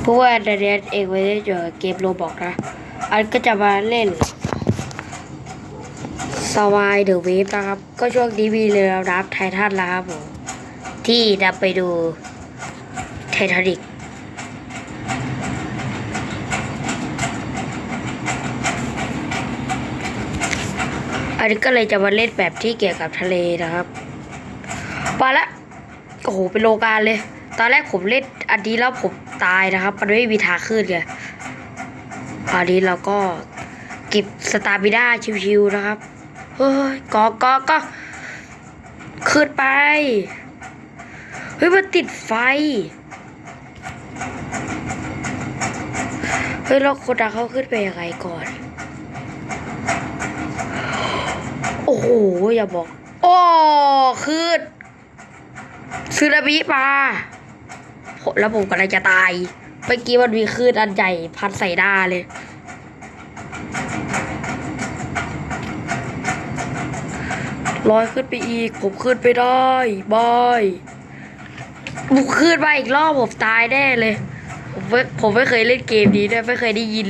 เพราะว่าเดนเองไม่ได้เจอเกมโรบอกนะ อันก็จะมาเล่นสวายเดอะเวฟนะครับ ก็ช่วงนี้มีเรือรับไททันแล้วครับผม ที่นำไปดูไททานิกอันนี้ก็เลยจะมาเล่นแบบที่เกี่ยวกับทะเลนะครับ ไปละ โอ้โห เป็นโลกาเลย ตอนแรกผมเล่นอันนี้แล้วผมตายนะครับ มันไม่มีทางขึ้นไงคราวนี้เราก็เก็บสตาร์บิด้าชิวๆนะครับ เฮ้ยก็ก็ก็ขึ้นไป เฮ้ย มันติดไฟ เฮ้ยแล้วคนดังเขาขึ้นไปยังไงก่อน โอ้โห อย่าบอก โอ้ ขึ้นซึนามิมา แล้วผมกำลังจะตาย เมื่อกี้มันมีคลื่นอันใหญ่พัดใส่หน้าเลย ลอยขึ้นไปอีก ผมขึ้นไปได้บายบุกขึ้นมาอีกรอบผมตายแน่เลย ผมไม่ผมไม่เคยเล่นเกมนี้ด้วยไม่เคยได้ยิน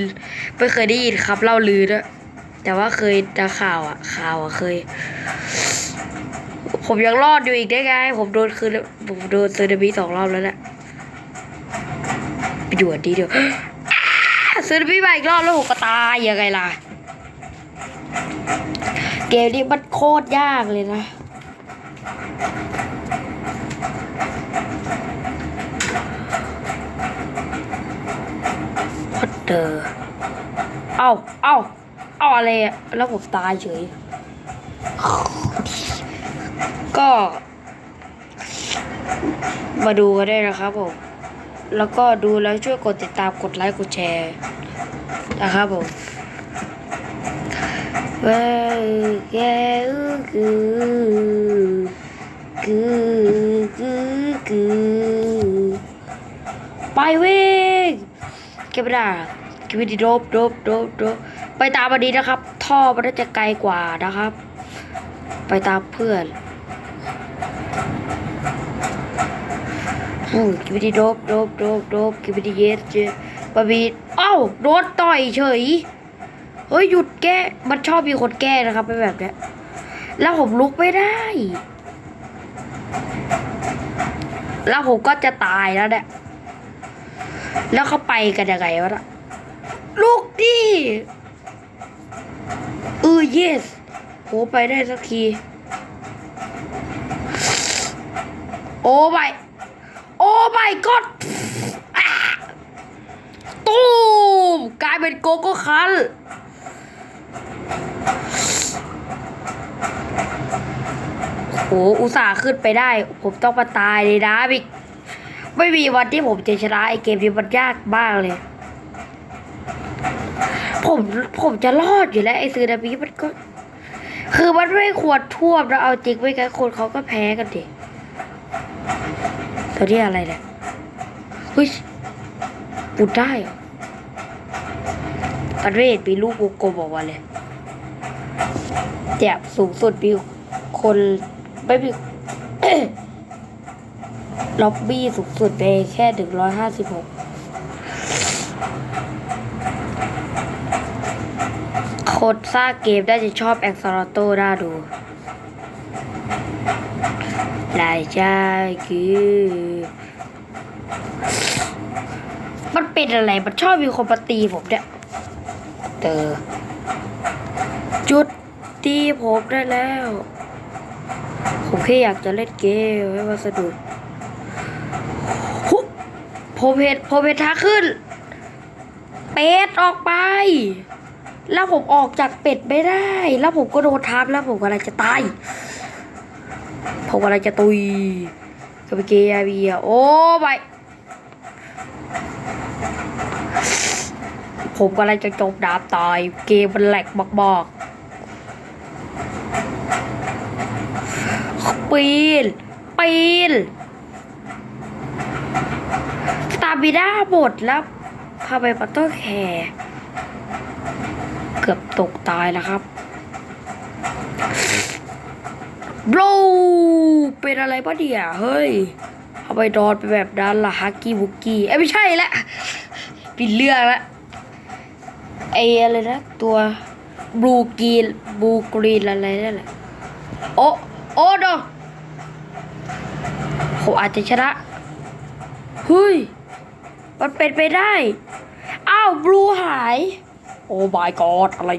ไม่เคยได้ยินครับเล่าลือด้วยแต่ว่าเคยต่ข่าวอะ ข่าวอะเคย ผมยังรอดอยู่อีกได้ไง ผมโดนคืนผมโดนเซึนามิสองรอบแล้วแหละ ดูอันดีเดียวอ้าซึนามิมาอีกรอบแล้วผมก็ตายยังไงล่ะ เกมนี้มันโคตรยากเลยนะพัดเดอร์เอาเอาเอาอะไรอะแล้วผมตายเฉย ก็ มาดูกันได้นะครับผม แล้วก็ดูแล้วช่วยกดติดตามกดไลค์กดแชร์นะครับผมว้าแกกูกูกูกูไปวิ่งเก็บไม่ได้เก็บด้โดบโดบโดบโดบไปตามมาดีนะครับ ท่อมันจะไกลกว่านะครับ ไปตามเพื่อน อืมกิบดีโดบโดบโดบโดบกิบดีเยสเจบาบีเอ้าโดนต่อยเฉย เฮ้ยหยุดแก้ มันชอบมีคนแก้นะครับเป็นแบบเนี้ย แล้วผมลุกไม่ได้ แล้วผมก็จะตายแล้วเนี่ย แล้วเขาไปกันยังไงวะน่ะลุกดิเออ yes โหไปได้สักที โอ้ไม่โอ้ my god อะตูมกลายเป็นโกโก้คันโอ้อุตส่าห์ขึ้นไปได้ ผมต้องมาตายเลยนะบิ๊กไม่มีวันที่ผมจะชนะไอเกมนี้มันยากมากเลย ผมผมจะรอดอยู่แล้ว ไอซื้อนามิมันก็ คือมันไม่ควรท่วมนะเอาจริงไม่งั้นคนเขาก็แพ้กันเดิ ตัวนี้อะไรเนี่ยเฮ้ยปุดได้เหรอประเทศมีลูกวงกลมออกมาเลยแต่สูงสุดมีคนไม่มีล็อบบี้สูงสุดไปแค่ถึงร้อยห้าสิบหกคนสร้างเกมได้จะชอบแองซาร์โตน่าดู ลายชาคือมันเป็นอะไร มันชอบมีคนมาตีผมเนี่ยเตอจุดตีผมได้แล้ว ผมแค่อยากจะเล่นเกมให้มันสนุกหุผมเห็นผมเห็นทางขึ้น เป็ดออกไป แล้วผมออกจากเป็ดไม่ได้ แล้วผมก็โดนทับแล้วผมกำลังจะตาย ผมกำลังจะตุยกับเกียร์เบียโอ้ไปผมกำลังจะจบดาบตายเกมมันแหลกบอกๆปีน ปีนสตาบิด้าหมดแล้วพาไปปัตเตอร์แคร์เกือบตกตายแล้วครับ บลูเป็นอะไรปะเดี๋ยเฮ้ย เอาไปดอนไปแบบนั้นล่ะฮักกี้บุกกี้เอ้ไม่ใช่ละปิดเรื่องละไอ้อะไรนะ ตัวบลูกีบลูกรีนอะไรนั่นแหละโอ้โอ้ดอผมอาจจะชนะเฮ้ย มันเป็นไปได้ อ้าวบลูหาย โอ้ my god อะไร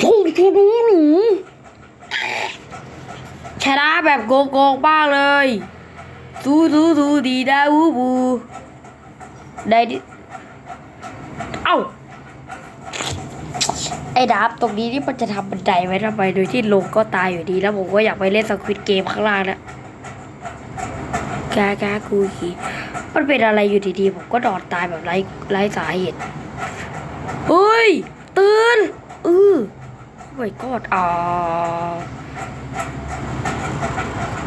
ผมจะรู้หนู ชนะแบบโกงๆบ้างเลยดูดูดูดีดาวูบูได้ดิเอ้า ไอ้ดาบตรงนี้นี่มันจะทำบันไดไว้ทำไมโดยที่ลงก็ตายอยู่ดี แล้วผมก็อยากไปเล่นสควิตเกมข้างล่างนะกากากูขีมันเป็นอะไรอยู่ดีๆ ผมก็ดอดตายแบบไร้ไร้สาเหตุเฮ้ย ตื่นเออโอ้ยกอดอ่า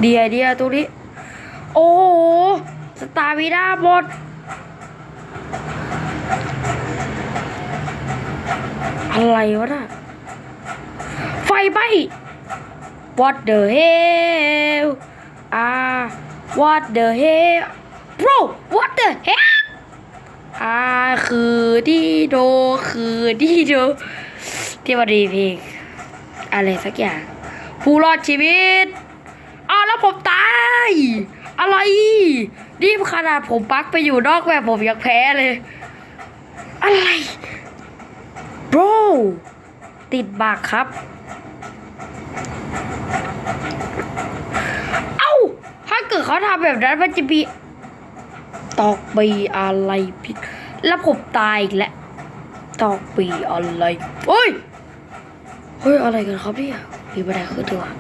ดียเดียตรงนี้ โอ้โห สตาร์วิด้าหมด อะไรวะน่ะ ไฟไหม้ What the hell อ่า What the hell bro What the hell อ่า คือดีโด คือดีโด ที่มาดีเพลงอะไรสักอย่าง ผู้รอดชีวิต ผมตาย อะไรนี่ขนาดผมปักไปอยู่นอกแบบผมยังแพ้เลย อะไร bro ติดบักครับ เอ้า ถ้าเกิดเขาทำแบบนั้นมันจะมีตอกปีอะไรพิษแล้วผมตายอีกแล้วตอกปีอะไรเฮ้ย เฮ้ย อะไรกันครับเนี่ย มีบันไดขึ้นดีกว่า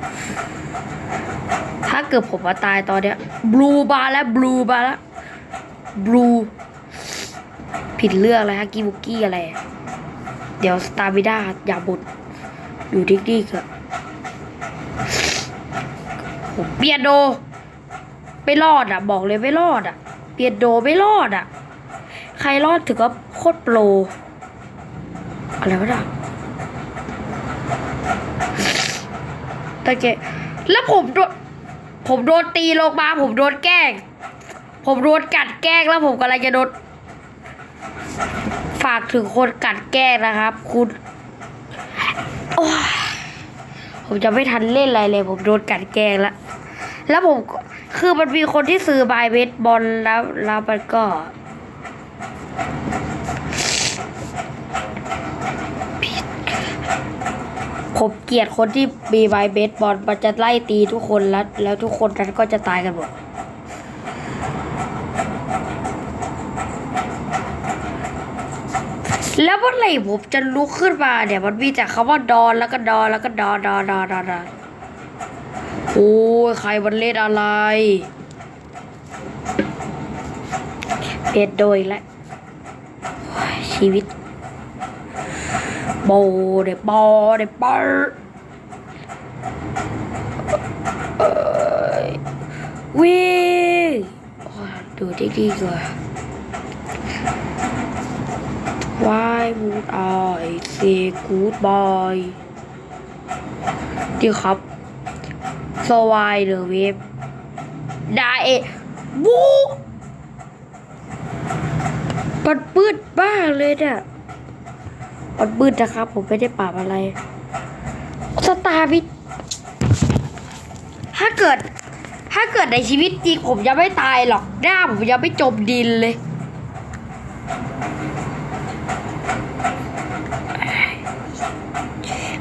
ถ้าเกิดผมมาตายตอนเนี้ยบลูบาร์แล้วบลูบาร์แล้วบลูผิดเรื่องอะไรฮะกีบุกกี้อะไร เดี๋ยวสตาร์บิด้าอย่าบุดอยู่ที่นี่ก็ผมเปียโดไม่รอดอะ บอกเลยไม่รอดอะ เปียโดไม่รอดอะ ใครรอดถือว่าโคตรโปร อะไรวะน่ะ ตะเกะแล้วผมโดนผมโดนตีลงมาผมโดนแกล้ง ผมโดนกัดแกล้งแล้วผมกำลังจะโดนฝากถึงคนกัดแกล้งนะครับ คุณผมจะไม่ทันเล่นอะไรเลย ผมโดนกัดแกล้งแล้วแล้วผมคือมันมีคนที่ซื้อบายเบสบอลแล้วแล้วมันก็ ผมเกลียดคนที่มีใบเบสบอลมันจะไล่ตีทุกคนแล้วแล้วทุกคนนั้นก็จะตายกันหมดแล้วเมื่อไหร่ผมจะลุกขึ้นมาเนี่ยมันมีแต่คำว่าดอนแล้วก็ดอนแล้วก็ดอนดอนดอนดอนดอนโอ้ยใครมันเล่นอะไรเปลี่ยนโดยแล้วโอ้ยชีวิต โบเดบอเดบอเอ้ยวิ่งโอ้ยดูดีๆก่อน Why would I say goodbye ดีครับสวายเดอะเวฟได้เอบูปัดปืดบ้าเลยเนี่ย ปัดปืดนะครับ ผมไม่ได้ปราบอะไร สตาร์บิถ้าเกิด ถ้าเกิดในชีวิตจริงผมยังไม่ตายหรอกหน้าผมยังไม่จมดินเลย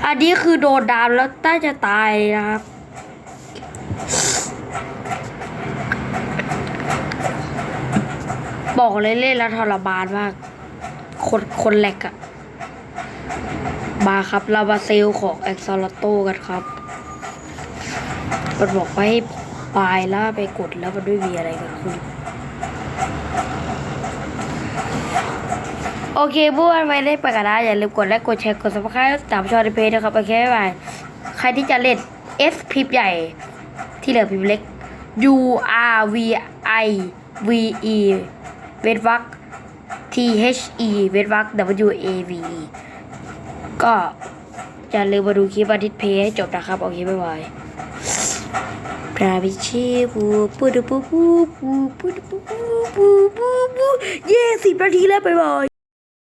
อันนี้คือโดนดามแล้วน่าจะตายนะครับบอกเลยเล่นแล้วทรมานมาก คนคนแหลกอะ มาครับเรามาเซลของแอ็กซอลโตกันครับมันบอกไปให้ปลายล้วไปกดแล้วมันไม่มีอะไรกันขึ้นโอเคเมื่อวานไม่ได้ไปกันนะอย่าลืมกดไลค์กดแชร์กดซับสไครต์ตามช่องในเพจนะครับโอเคบ๊ายบายใครที่จะเล่น S พิมพ์ใหญ่ ที่เหลือพิมพ์เล็ก U R V I V E เวทวัก T H E เวทวัก W A V E ก็อย่าลืมมาดูคลิปอาทิตย์เพย์ให้จบนะครับ โอเคบ๊ายบายพราบิชีปูปูดูปูปูปูปูปูปูปูปูเย้สิบนาทีแล้วบ๊ายบาย